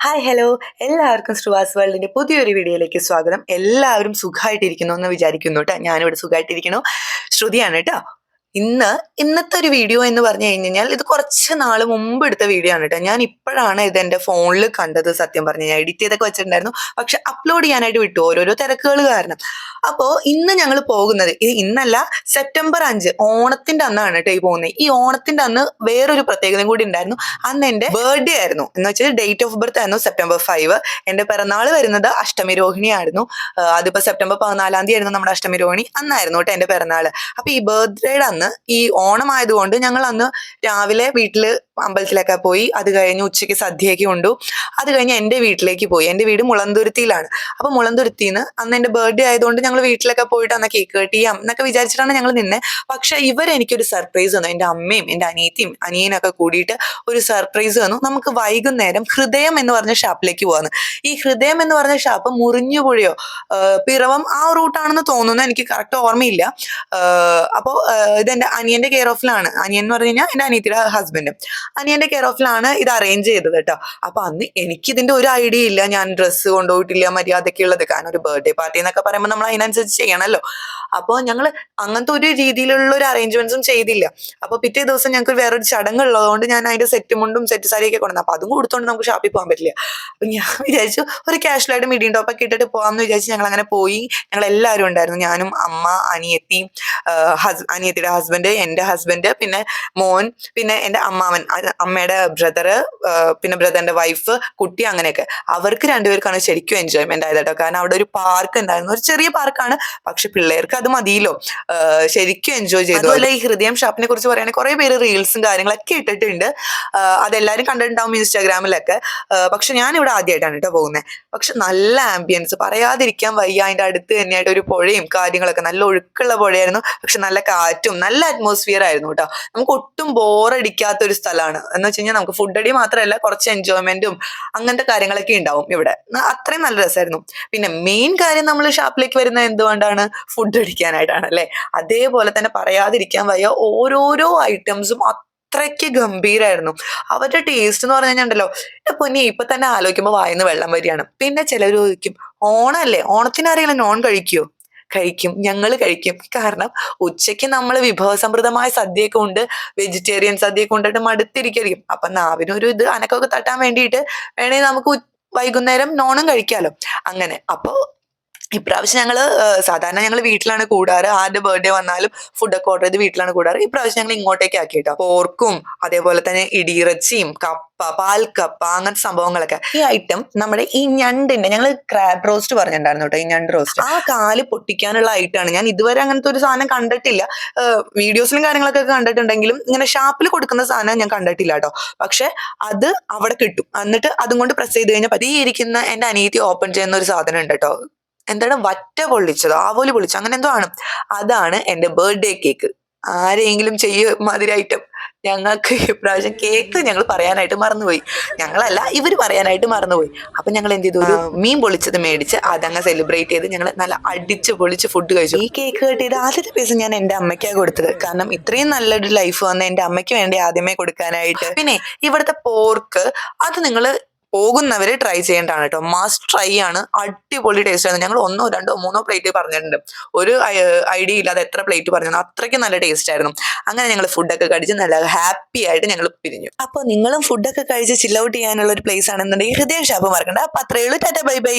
Hi hello എല്ലാവർക്കും ശ്രുവാസ് വേൾഡിന്റെ പുതിയൊരു വീഡിയോയിലേക്ക് സ്വാഗതം. എല്ലാവരും സുഖമായിട്ടിരിക്കുന്നു എന്ന് വിചാരിക്കുന്നു കേട്ടോ ഞാനിവിടെ സുഖമായിട്ടിരിക്കുന്നു. ശ്രുതിയാണ് കേട്ടോ ഇന്ന് ഇന്നത്തെ ഒരു വീഡിയോ എന്ന് പറഞ്ഞു കഴിഞ്ഞാൽ ഇത് കുറച്ച് നാൾ മുമ്പ് എടുത്ത വീഡിയോ ആണ് കേട്ടോ. ഞാൻ ഇപ്പോഴാണ് ഇത് എന്റെ ഫോണിൽ കണ്ടത് സത്യം പറഞ്ഞു ഞാൻ എഡിറ്റ് ചെയ്തൊക്കെ വെച്ചിട്ടുണ്ടായിരുന്നു. പക്ഷെ അപ്ലോഡ് ചെയ്യാനായിട്ട് വിട്ടു. ഓരോരോ തിരക്കുകൾ കാരണം. അപ്പോൾ ഇന്ന് ഞങ്ങൾ പോകുന്നത് ഇന്നല്ല സെപ്റ്റംബർ അഞ്ച്. ഓണത്തിന്റെ അന്നാണ് കേട്ടോ ഈ പോകുന്നത്. ഈ ഓണത്തിന്റെ അന്ന് വേറൊരു പ്രത്യേകതയും കൂടി ഉണ്ടായിരുന്നു. അന്ന് എന്റെ ബർത്ത്ഡേ ആയിരുന്നു. എന്ന് വെച്ചാൽ ഡേറ്റ് ഓഫ് ബർത്ത് ആയിരുന്നു സെപ്റ്റംബർ ഫൈവ് എന്റെ പിറന്നാൾ വരുന്നത് അഷ്ടമി രോഹിണി ആയിരുന്നു ആഹ് അതിപ്പോ സെപ്റ്റംബർ പതിനാലാം തീയതി ആയിരുന്നു നമ്മുടെ അഷ്ടമി രോഹിണി. അന്നായിരുന്നു കേട്ടോ എന്റെ പിറന്നാൾ. അപ്പോൾ ഈ ബർത്ത്ഡേയുടെ അന്ന് ഈ ഓണം ആയതുകൊണ്ട് ഞങ്ങൾ അന്ന് രാവിലെ വീട്ടിൽ അമ്പലത്തിലൊക്കെ പോയി അത് കഴിഞ്ഞ് ഉച്ചയ്ക്ക് സദ്യയൊക്കെ ഉണ്ടു. അത് കഴിഞ്ഞ് എന്റെ വീട്ടിലേക്ക് പോയി. എന്റെ വീട് മുളന്തുരുത്തിയിലാണ്. അപ്പൊ മുളന്തുരുത്തിന്ന് അന്ന് എന്റെ ബർത്ത്ഡേ ആയതുകൊണ്ട് ഞങ്ങൾ വീട്ടിലൊക്കെ പോയിട്ട് അന്ന് കേക്ക് കട്ട് ചെയ്യാം എന്നൊക്കെ വിചാരിച്ചിട്ടാണ് ഞങ്ങൾ നിന്നെ. പക്ഷെ ഇവർ എനിക്കൊരു സർപ്രൈസ് തന്നു. എന്റെ അമ്മയും എന്റെ അനിയത്തിയും അനിയനൊക്കെ കൂടിയിട്ട് ഒരു സർപ്രൈസ് തന്നു. നമുക്ക് വൈകുന്നേരം ഹൃദയം എന്ന് പറഞ്ഞ ഷാപ്പിലേക്ക് പോകാന്ന് ഈ ഹൃദയം എന്ന് പറഞ്ഞ ഷാപ്പ് മുറിഞ്ഞുപുഴയോ പിറവം ആ റൂട്ടാണെന്ന് തോന്നുന്നു. എനിക്ക് കറക്റ്റ് ഓർമ്മയില്ല. അപ്പോൾ ഇതെന്റെ അനിയന്റെ കെയർ ഓഫിലാണ് അനിയൻ എന്ന് പറഞ്ഞു കഴിഞ്ഞാൽ എന്റെ അനിയത്തിയുടെ ഹസ്ബൻഡ് അനിയന്റെ കെയർ ഓഫിലാണ് ഇത് അറേഞ്ച് ചെയ്തത് കേട്ടോ. അപ്പൊ അന്ന് എനിക്ക് ഇതിന്റെ ഒരു ഐഡിയ ഇല്ല. ഞാൻ ഡ്രസ്സ് കൊണ്ടുപോയിട്ടില്ല മര്യാദയ്ക്ക് ഉള്ളത്. കാരണം ഒരു ബർത്ത്ഡേ പാർട്ടി എന്നൊക്കെ പറയുമ്പോൾ നമ്മൾ അതിനനുസരിച്ച് ചെയ്യണമല്ലോ അപ്പോൾ ഞങ്ങൾ അങ്ങനത്തെ ഒരു രീതിയിലുള്ള ഒരു അറേഞ്ച്മെന്റ്സും ചെയ്തില്ല. അപ്പൊ പിറ്റേ ദിവസം ഞങ്ങൾക്ക് വേറൊരു ചടങ്ങ് ഉള്ളതുകൊണ്ട് ഞാൻ അതിന്റെ സെറ്റ് മുണ്ടും സെറ്റ് സാരിയൊക്കെ കൊണ്ടുവന്നു. അപ്പൊ അതും കൊടുത്തോണ്ട് നമുക്ക് ഷാപ്പിൽ പോകാൻ പറ്റില്ല. അപ്പൊ ഞാൻ വിചാരിച്ചു ഒരു കാഷ്വലായിട്ട് മീഡിയം ടോപ്പൊക്കെ ഇട്ടിട്ട് പോകാമെന്ന് വിചാരിച്ച് ഞങ്ങൾ അങ്ങനെ പോയി. ഞങ്ങൾ എല്ലാവരും ഉണ്ടായിരുന്നു. ഞാനും അമ്മ അനിയത്തി ഹസ് അനിയത്തിയുടെ ഹസ്ബൻഡ് എന്റെ ഹസ്ബൻഡ് പിന്നെ മോൻ പിന്നെ എന്റെ അമ്മാവൻ അമ്മയുടെ ബ്രദറ് പിന്നെ ബ്രദറിന്റെ വൈഫ് കുട്ടി അങ്ങനെയൊക്കെ. അവർക്ക് രണ്ടുപേർക്കാണ് ശരിക്കും എൻജോയ്മെന്റ് ആയത് കേട്ടോ. കാരണം അവിടെ ഒരു പാർക്ക് ഉണ്ടായിരുന്നു. ഒരു ചെറിയ പാർക്കാണ് പക്ഷെ പിള്ളേർക്ക് അത് മതിയല്ലോ. ശരിക്കും എൻജോയ് ചെയ്തു. അതുപോലെ ഈ ഹൃദയം ഷാപ്പിനെ കുറിച്ച് പറയുകയാണെങ്കിൽ കുറേ പേര് റീൽസും കാര്യങ്ങളൊക്കെ ഇട്ടിട്ടുണ്ട്. അതെല്ലാവരും കണ്ടിട്ടുണ്ടാവും ഇൻസ്റ്റാഗ്രാമിലൊക്കെ. പക്ഷെ ഞാൻ ഇവിടെ ആദ്യമായിട്ടാണ് കേട്ടോ പോകുന്നത്. പക്ഷെ നല്ല ആംബിയൻസ് പറയാതിരിക്കാൻ വയ്യ. അതിന്റെ അടുത്ത് തന്നെയായിട്ട് ഒരു പുഴയും കാര്യങ്ങളൊക്കെ. നല്ല ഒഴുക്കുള്ള പുഴയായിരുന്നു. പക്ഷെ നല്ല കാറ്റും അറ്റ്മോസ്ഫിയർ ആയിരുന്നു കേട്ടോ. നമുക്ക് ഒട്ടും ബോറടിക്കാത്ത ഒരു സ്ഥലമാണ്. എന്ന് വെച്ച് കഴിഞ്ഞാൽ നമുക്ക് ഫുഡ് അടി മാത്രമല്ല കുറച്ച് എൻജോയ്മെന്റും അങ്ങനത്തെ കാര്യങ്ങളൊക്കെ ഉണ്ടാവും ഇവിടെ. അത്രയും നല്ല രസമായിരുന്നു പിന്നെ മെയിൻ കാര്യം നമ്മൾ ഷാപ്പിലേക്ക് വരുന്ന എന്തുകൊണ്ടാണ്? ഫുഡ് അടിക്കാനായിട്ടാണ് അല്ലെ? അതേപോലെ തന്നെ പറയാതിരിക്കാൻ വയ്യ. ഓരോരോ ഐറ്റംസും അത്രയ്ക്ക് ഗംഭീരായിരുന്നു. അവരുടെ ടേസ്റ്റ് എന്ന് പറഞ്ഞു കഴിഞ്ഞാൽ എന്റെ പൊന്നി ഇപ്പൊ തന്നെ ആലോചിക്കുമ്പോൾ വായിന്ന് വെള്ളം വരികയാണ്. പിന്നെ ചിലർ ചോദിക്കും ഓണല്ലേ? ഓണത്തിന് നോൺ കഴിക്കുവോ? കഴിക്കും ഞങ്ങൾ കഴിക്കും. കാരണം ഉച്ചയ്ക്ക് നമ്മൾ വിഭവസമൃദ്ധമായ സദ്യയൊക്കെ ഉണ്ട് വെജിറ്റേറിയൻ സദ്യയൊക്കെ കൊണ്ടിട്ട് മടുത്തിരിക്കും അപ്പൊ നാവിനൊരു ഇത് അനക്കൊക്കെ തട്ടാൻ വേണ്ടിയിട്ട് വേണമെങ്കിൽ നമുക്ക് വൈകുന്നേരം നോണും കഴിക്കാലോ. അങ്ങനെ. അപ്പോ ഇപ്രാവശ്യം ഞങ്ങൾ സാധാരണ ഞങ്ങൾ വീട്ടിലാണ് കൂടാറ്. ആരുടെ ബർത്ത്ഡേ വന്നാലും ഫുഡൊക്കെ ഓർഡർ ചെയ്ത് വീട്ടിലാണ് കൂടാറ്. ഇപ്രാവശ്യം ഞങ്ങൾ ഇങ്ങോട്ടേക്ക് ആക്കി കേട്ടോ പോർക്കും അതേപോലെ തന്നെ ഇടിയിറച്ചിയും കപ്പ പാൽക്കപ്പ അങ്ങനത്തെ സംഭവങ്ങളൊക്കെ. ഈ ഐറ്റം നമ്മുടെ ഈ ഞണ്ടിന്റെ ഞങ്ങൾ ക്രാബ് റോസ്റ്റ് പറഞ്ഞിട്ടുണ്ടായിരുന്നു കേട്ടോ ഈ ഞണ്ട് റോസ്റ്റ് ആ കാൽ പൊട്ടിക്കാനുള്ള ഐറ്റാണ് ഞാൻ ഇതുവരെ അങ്ങനത്തെ ഒരു സാധനം കണ്ടിട്ടില്ല. വീഡിയോസിലും കാര്യങ്ങളൊക്കെ കണ്ടിട്ടുണ്ടെങ്കിലും ഇങ്ങനെ ഷാപ്പിൽ കൊടുക്കുന്ന സാധനം ഞാൻ കണ്ടിട്ടില്ല കേട്ടോ. പക്ഷെ അത് അവിടെ കിട്ടും. എന്നിട്ട് അതും കൊണ്ട് പ്രസ് ചെയ്ത് കഴിഞ്ഞാൽ പതിയിരിക്കുന്ന എന്റെ അനിയത്തി ഓപ്പൺ ചെയ്യുന്ന ഒരു സാധനം ഉണ്ട് കേട്ടോ. എന്താണ്? വറ്റ പൊള്ളിച്ചതോ. ആവോലി പൊള്ളിച്ചോ അങ്ങനെ എന്തോ ആണ്. അതാണ് എന്റെ ബർത്ത്ഡേ കേക്ക് ആരെങ്കിലും ചെയ്യ മാതിരി ഐറ്റം ഞങ്ങൾക്ക് ഇപ്രാവശ്യം കേക്ക് ഞങ്ങൾ പറയാനായിട്ട് മറന്നുപോയി. ഞങ്ങളല്ല ഇവർ പറയാനായിട്ട് മറന്നുപോയി. അപ്പൊ ഞങ്ങൾ എന്ത് ചെയ്തു? മീൻ പൊളിച്ചത് മേടിച്ച് അതങ്ങ് സെലിബ്രേറ്റ് ചെയ്ത് ഞങ്ങൾ നല്ല അടിച്ച് പൊളിച്ച് ഫുഡ് കഴിച്ചു. ഈ കേക്ക് കട്ട് ചെയ്ത് ആദ്യത്തെ പീസ് ഞാൻ എന്റെ അമ്മയ്ക്കാണ് കൊടുത്തത്. കാരണം ഇത്രയും നല്ലൊരു ലൈഫ് വന്ന് എന്റെ അമ്മയ്ക്ക് വേണ്ടി ആദ്യമേ കൊടുക്കാനായിട്ട്. പിന്നെ ഇവിടുത്തെ പോർക്ക് അത് നിങ്ങൾ പോകുന്നവര് ട്രൈ ചെയ്യേണ്ടതാണ് കേട്ടോ മസ്റ്റ് ട്രൈ ആണ്. അടിപൊളി ടേസ്റ്റ് ആണ്. ഞങ്ങൾ ഒന്നോ രണ്ടോ മൂന്നോ പ്ലേറ്റ് പറഞ്ഞിട്ടുണ്ട്. ഒരു ഐഡിയ ഇല്ലാതെ എത്ര പ്ലേറ്റ് പറഞ്ഞു അത്രയ്ക്ക് നല്ല ടേസ്റ്റ് ആയിരുന്നു. അങ്ങനെ ഞങ്ങൾ ഫുഡൊക്കെ കഴിച്ച് നല്ല ഹാപ്പി ആയിട്ട് ഞങ്ങൾ പിരിഞ്ഞു. അപ്പോൾ നിങ്ങളും ഫുഡൊക്കെ കഴിച്ച് ചില്ലൗട്ട് ചെയ്യാനുള്ള ഒരു പ്ലേസ് ആണെന്നുണ്ടെങ്കിൽ ഹൃദയ ഷാപ്പ് മറക്കണ്ട. അപ്പൊ അത്രയുള്ളൂ ടാറ്റ ബൈ ബൈ.